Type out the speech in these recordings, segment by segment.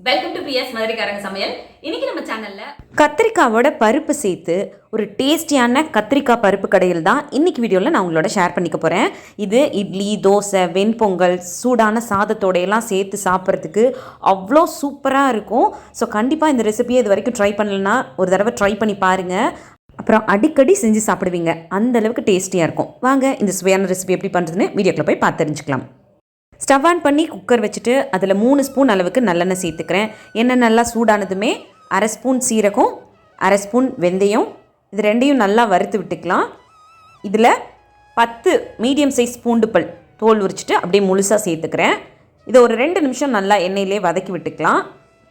Welcome to PS மதுரைக்காரங்க சமையல். இன்னைக்கு நம்ம சேனல்ல கத்திரிக்காவோட பருப்பு சேர்த்து ஒரு டேஸ்டியான கத்திரிக்காய் பருப்பு கடையில் தான் இன்னைக்கு வீடியோவில் நான் உங்களோட ஷேர் பண்ணிக்க போகிறேன் இது இட்லி தோசை வெண்பொங்கல் சூடான சாதத்தோட எல்லாம் சேர்த்து சாப்பிட்றதுக்கு அவ்வளோ சூப்பராக இருக்கும். ஸோ கண்டிப்பாக இந்த ரெசிபியை இது வரைக்கும் ட்ரை பண்ணலன்னா ஒரு தடவை ட்ரை பண்ணி பாருங்கள் அப்புறம் அடிக்கடி செஞ்சு சாப்பிடுவீங்க. அந்த அளவுக்கு டேஸ்டியாக இருக்கும். வாங்க இந்த சுவையான ரெசிபி எப்படி பண்ணுறதுன்னு வீடியோக்குள்ளே போய் பார்த்து தெரிஞ்சுக்கலாம். ஸ்டவ் ஆன் பண்ணி குக்கர் வச்சுட்டு அதில் மூணு ஸ்பூன் அளவுக்கு நல்லெண்ணெய் சேர்த்துக்கிறேன். எண்ணெய் நல்லா சூடானதுமே அரை ஸ்பூன் சீரகம் அரை ஸ்பூன் வெந்தயம் இது ரெண்டையும் நல்லா வறுத்து விட்டுக்கலாம். இதில் பத்து மீடியம் சைஸ் பூண்டு பல் தோல் உரிச்சிட்டு அப்படியே முழுசாக சேர்த்துக்கிறேன். இதை ஒரு ரெண்டு நிமிஷம் நல்லா எண்ணெயிலே வதக்கி விட்டுக்கலாம்.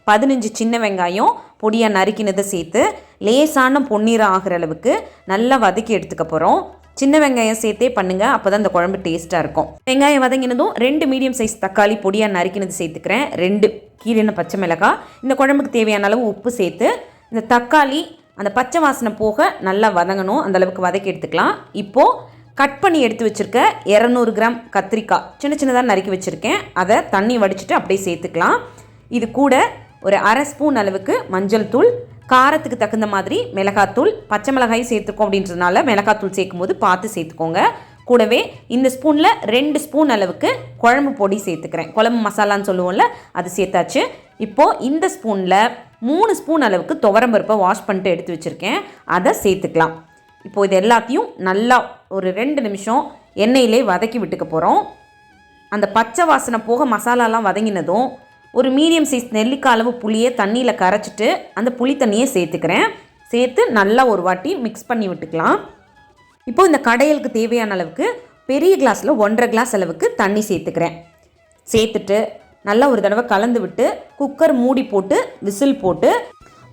பதினஞ்சு சின்ன வெங்காயம் பொடியாக நறுக்கினதை சேர்த்து லேசான பொன்னீரம் ஆகிற அளவுக்கு நல்லா வதக்கி எடுத்துக்க போகிறோம் சின்ன வெங்காயம் சேர்த்தே பண்ணுங்கள் அப்போ தான் இந்த குழம்பு டேஸ்ட்டாக இருக்கும். வெங்காயம் வதங்கினதும் ரெண்டு மீடியம் சைஸ் தக்காளி பொடியாக நறுக்கினது சேர்த்துக்கிறேன். ரெண்டு கீழே பச்சை மிளகாய் இந்த குழம்புக்கு தேவையான அளவு உப்பு சேர்த்து இந்த தக்காளி அந்த பச்சை வாசனை போக நல்லா வதங்கணும். அந்தளவுக்கு வதக்கி எடுத்துக்கலாம். இப்போது கட் பண்ணி எடுத்து வச்சுருக்க இரநூறு கிராம் கத்திரிக்காய் சின்ன சின்னதாக நறுக்கி வச்சுருக்கேன். அதை தண்ணி வடிச்சிட்டு அப்படியே சேர்த்துக்கலாம். இது கூட ஒரு அரை ஸ்பூன் அளவுக்கு மஞ்சள் தூள் காரத்துக்கு தகுந்த மாதிரி மிளகாத்தூள் பச்சை மிளகாய் சேர்த்துக்கோம் அப்படின்றதுனால மிளகாத்தூள் சேர்க்கும் போது பார்த்து சேர்த்துக்கோங்க. கூடவே இந்த ஸ்பூனில் ரெண்டு ஸ்பூன் அளவுக்கு குழம்பு பொடி சேர்த்துக்கிறேன். குழம்பு மசாலான்னு சொல்லுவோம்ல அது சேர்த்தாச்சு. இப்போது இந்த ஸ்பூனில் மூணு ஸ்பூன் அளவுக்கு துவரம்பருப்பை வாஷ் பண்ணிட்டு எடுத்து வச்சுருக்கேன். அதை சேர்த்துக்கலாம். இப்போது இது எல்லாத்தையும் நல்லா ஒரு ரெண்டு நிமிஷம் எண்ணெயிலே வதக்கி விட்டுக்க போகிறோம் அந்த பச்சை வாசனை போக மசாலாலாம் வதங்கினதும் ஒரு மீடியம் சைஸ் நெல்லிக்காய் அளவு புளியை தண்ணியில் கரைச்சிட்டு அந்த புளி தண்ணியை சேர்த்துக்கிறேன். சேர்த்து நல்லா ஒரு வாட்டி மிக்ஸ் பண்ணி விட்டுக்கலாம். இப்போது இந்த கடையலுக்கு தேவையான அளவுக்கு பெரிய கிளாஸில் ஒன்றரை கிளாஸ் அளவுக்கு தண்ணி சேர்த்துக்கிறேன். சேர்த்துட்டு நல்லா ஒரு தடவை கலந்து விட்டு குக்கர் மூடி போட்டு விசில் போட்டு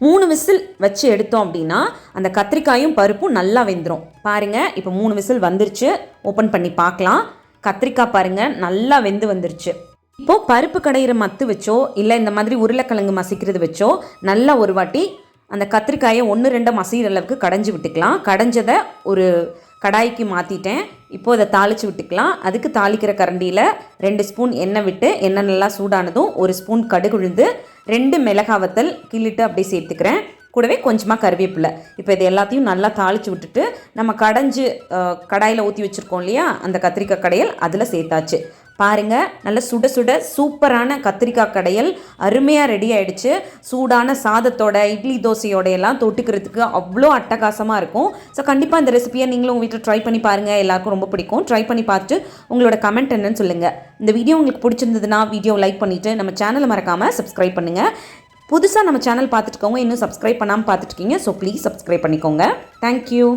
மூணு விசில் வச்சு எடுத்தோம் அப்படின்னா அந்த கத்திரிக்காயும் பருப்பும் நல்லா வெந்துடும் பாருங்கள் இப்போ மூணு விசில் வந்துருச்சு. ஓப்பன் பண்ணி பார்க்கலாம். கத்திரிக்காய் பாருங்கள் நல்லா வெந்து வந்துருச்சு. இப்போது பருப்பு கடையிற மத்து வச்சோ இல்லை இந்த மாதிரி உருளைக்கிழங்கு மசிக்கிறது வச்சோ நல்லா ஒரு வாட்டி அந்த கத்திரிக்காயை ஒன்று ரெண்டு மசிகிற அளவுக்கு கடைஞ்சி விட்டுக்கலாம். கடைஞ்சதை ஒரு கடாய்க்கு மாற்றிட்டேன் இப்போது அதை தாளித்து விட்டுக்கலாம். அதுக்கு தாளிக்கிற கரண்டியில் ரெண்டு ஸ்பூன் எண்ணெய் விட்டு எண்ணெய் நல்லா சூடானதும் ஒரு ஸ்பூன் கடுகுழுந்து ரெண்டு மிளகாவத்தல் கிள்ளிட்டு அப்படியே சேர்த்துக்கிறேன். கூடவே கொஞ்சமாக கருவேப்பிலை. இப்போ இது எல்லாத்தையும் நல்லா தாளித்து விட்டுட்டு நம்ம கடைஞ்சு கடாயில் ஊற்றி வச்சுருக்கோம் இல்லையா? அந்த கத்திரிக்காய் கடையல் அதில் சேர்த்தாச்சு. பாருங்கள் நல்ல சுட சுட சூப்பரான கத்திரிக்காய் கடையல் அருமையாக ரெடி ஆகிடுச்சு சூடான சாதத்தோட இட்லி தோசையோட எல்லாம் தொட்டுக்கிறதுக்கு அவ்வளோ அட்டகாசமாக இருக்கும். ஸோ கண்டிப்பாக இந்த ரெசிபியை நீங்களும் உங்கள் வீட்டில் ட்ரை பண்ணி பாருங்கள் எல்லாருக்கும் ரொம்ப பிடிக்கும். ட்ரை பண்ணி பார்த்துட்டு உங்களோட கமெண்ட் என்னன்னு சொல்லுங்கள் இந்த வீடியோ உங்களுக்கு பிடிச்சிருந்ததுன்னா வீடியோ லைக் பண்ணிவிட்டு நம்ம சேனலை மறக்காமல் சப்ஸ்கிரைப் பண்ணுங்கள் புதுசாக நம்ம சேனல் பார்த்துட்டு இருக்கவங்க இன்னும் சப்ஸ்கிரைப் பண்ணாமல் பார்த்துட்டு இருக்கீங்க ஸோ ப்ளீஸ் சப்ஸ்கிரைப் பண்ணிக்கோங்க தேங்க்யூ